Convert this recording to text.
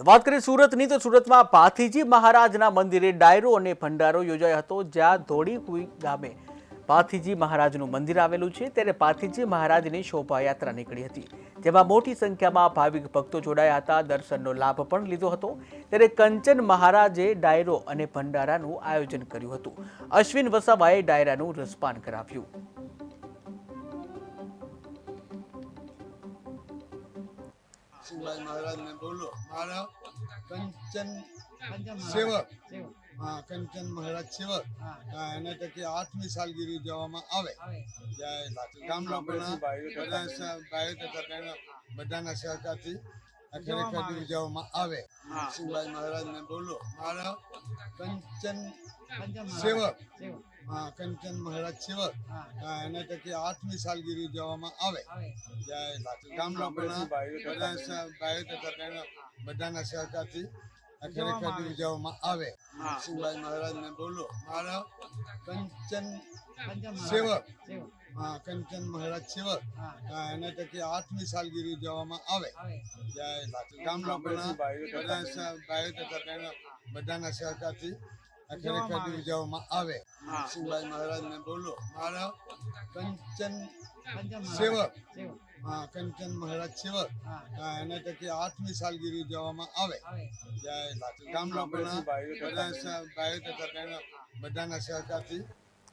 વાત કરીએ સુરતની, તો સુરતમાં પાથીજી મહારાજના મંદિરે ડાયરો અને ભંડારો યોજાયો હતો, જ્યાં ધોળીકુઈ ગામે પાથીજી મહારાજનું મંદિર આવેલું છે. ત્યારે પાથીજી મહારાજની શોભાયાત્રા નીકળી હતી, જેમાં મોટી સંખ્યામાં ભાવિક ભક્તો જોડાયા હતા. દર્શનનો લાભ પણ લીધો હતો. ત્યારે કંચન મહારાજે ડાયરો અને ભંડારાનું આયોજન કર્યું હતું. અશ્વિન વસાવાએ ડાયરાનું રસપાન કરાવ્યું. શિવરાજ મહારાજ ને બોલો. મારા કંચન સેવક. હા કંચન મહારાજ સેવક. એને ટકે આઠમી સાલગીરી ઉજવવામાં આવે. જય પણ બધા ભાઈઓ તથા બહેનો બધાના સહકારથી ખરેખર ઉજવવામાં આવે. શિવરાજ મહારાજ ને બોલો. મારા કંચન સેવક. હા કંચન મહારાજ સેવક એને ટકે આઠમી સાલગીરી ઉજવવામાં આવે. જય લાઠી ગામ લોકોના બધા ભાઈઓ તથા બધાના સહકારથી ખરેખર ઉજવવામાં આવે. શિવરાજ મહારાજ બોલો. મારા કંચન સેવક. હા કંચન મહારાજ સેવક. એને ટકે આઠમી સાલગીરી ઉજવવામાં આવે. જય લાઠી ગામ લોકોના બધા ભાઈઓ તથા બધાના સહકારથી ખરેખર આવે. બોલો. મારા કંચન સેવક. હા કંચન મહારાજ સેવક. એને ટકે આઠમી સાલગીરી ઉજવવામાં આવે. જય લાઠી ગામ બધા ભાઈઓ તથા બહેનો બધાના સહકારથી